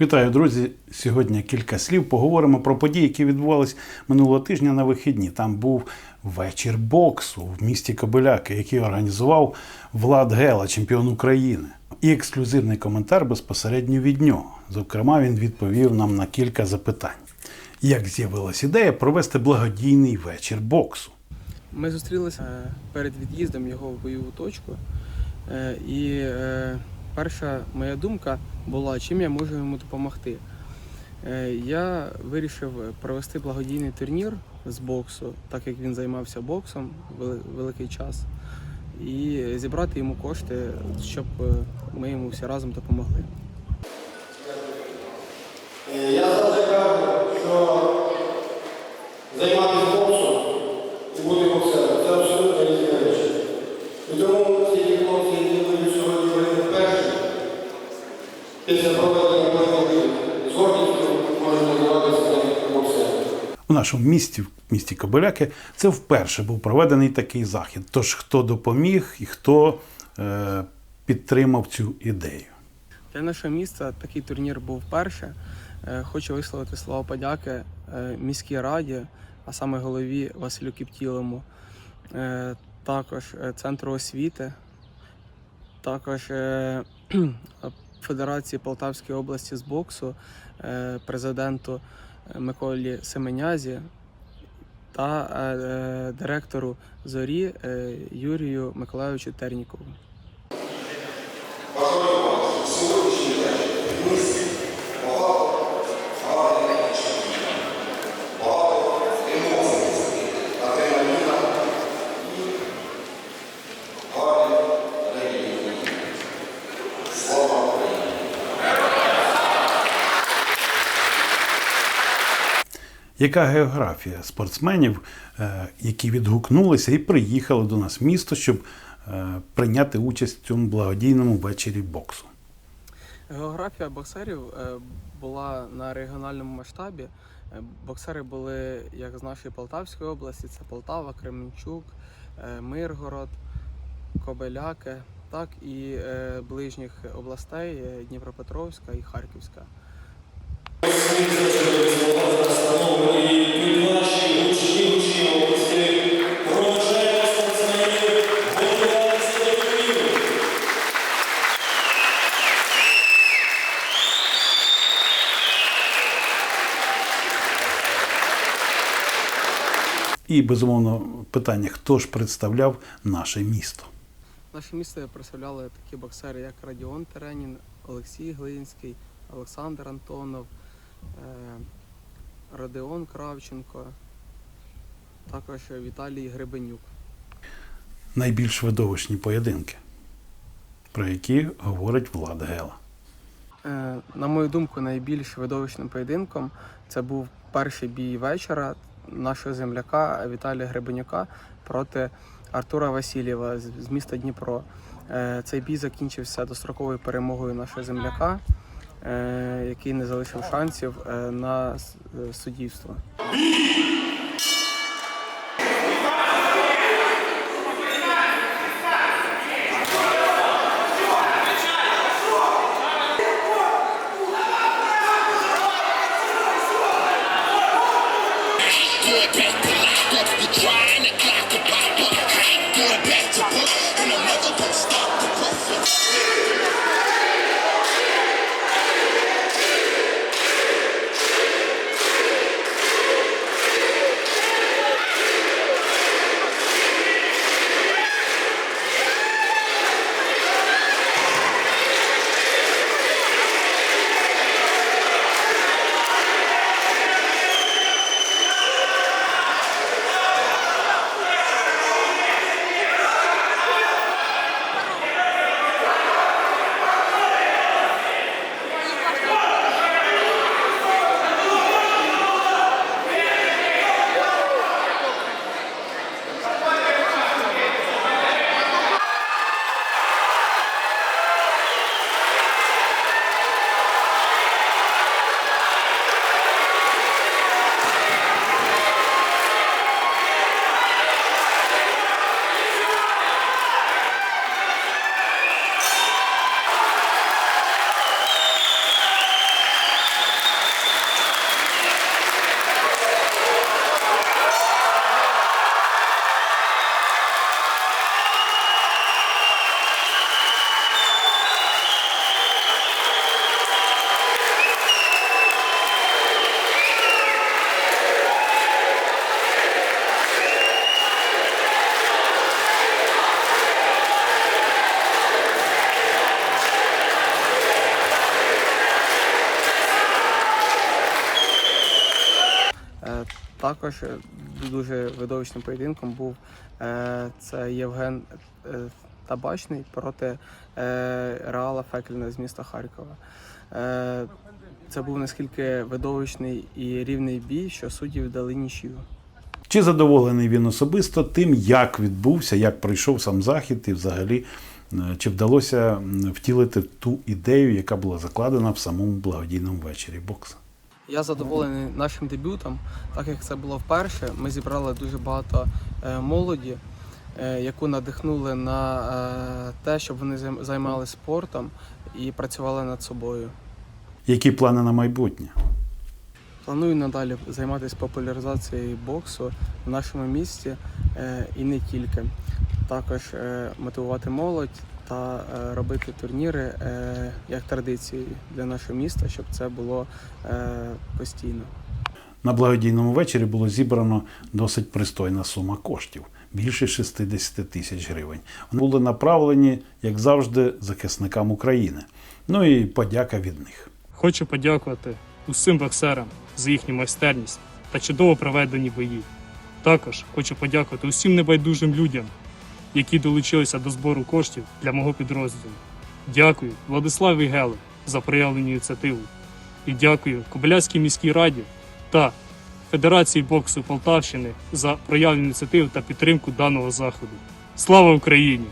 Вітаю, друзі! Сьогодні кілька слів. Поговоримо про події, які відбувались минулого тижня на вихідні. Там був вечір боксу в місті Кобиляки, який організував Влад Гела, чемпіон України. І ексклюзивний коментар безпосередньо від нього. Зокрема, він відповів нам на кілька запитань. Як з'явилась ідея провести благодійний вечір боксу? Ми зустрілися е, перед від'їздом його в бойову точку. Е, І е, перша моя думка була, чим я можу йому допомогти. Е, Я вирішив провести благодійний турнір з боксу, так як він займався боксом великий час, і зібрати йому кошти, щоб е, ми йому всі разом допомогли. Нашому місті, в місті Кобиляки, це вперше був проведений такий захід. Тож хто допоміг і хто е, підтримав цю ідею. Для нашого міста такий турнір був вперше. Хочу висловити слова подяки е, міській раді, а саме голові Василю Кіптілому, е, також е, центру освіти, також Федерації Полтавської області з боксу, президенту Миколі Семенязі та е, е, директору зорі е, Юрію Миколайовичу Тернікову. Яка географія спортсменів, е, які відгукнулися і приїхали до нас в місто, щоб е, прийняти участь в цьому благодійному вечорі боксу? Географія боксерів е, була на регіональному масштабі. Боксери були як з нашої Полтавської області, це Полтава, Кременчук, Миргород, Кобеляки, так і ближніх областей Дніпропетровська і Харківська. І безумовно питання: хто ж представляв наше місто? Наше місто представляли такі боксери, як Радіон Теренін, Олексій Глинський, Олександр Антонов, е, Родеон Кравченко, також Віталій Гребенюк. Найбільш видовищні поєдинки, про які говорить Влад Гела. Е, На мою думку, найбільш видовищним поєдинком це був перший бій вечора нашого земляка Віталія Гребенюка проти Артура Васильєва з міста Дніпро. Е, Цей бій закінчився достроковою перемогою нашого земляка, е, який не залишив шансів е, на суддівство. Також е, дуже видовищним поєдинком був е, це Євген е, Табачний проти Реала Фекельна з міста Харкова. Це був наскільки видовищний і рівний бій, що судді вдали нічию. Чи задоволений він особисто тим, як відбувся, як пройшов сам захід, і взагалі чи вдалося втілити ту ідею, яка була закладена в самому благодійному вечорі боксу? Я задоволений нашим дебютом, так як це було вперше. Ми зібрали дуже багато е, молоді, е, яку надихнули на е, те, щоб вони займалися спортом і працювали над собою. Які плани на майбутнє? Планую надалі займатися популяризацією боксу в нашому місті і не тільки. Також мотивувати молодь та е, робити турніри е, як традиції для нашого міста, щоб це було е, постійно. На благодійному вечорі було зібрано досить пристойна сума коштів більше 60 тисяч гривень. Вони були направлені, як завжди, захисникам України. Ну і подяка від них. Хочу подякувати усім боксерам за їхню майстерність та чудово проведені бої. Також хочу подякувати усім небайдужим людям, які долучилися до збору коштів для мого підрозділу. Дякую Владиславі Геле за проявлену ініціативу. І дякую Кобиляцькій міській раді та Федерації боксу Полтавщини за проявлену ініціативу та підтримку даного заходу. Слава Україні!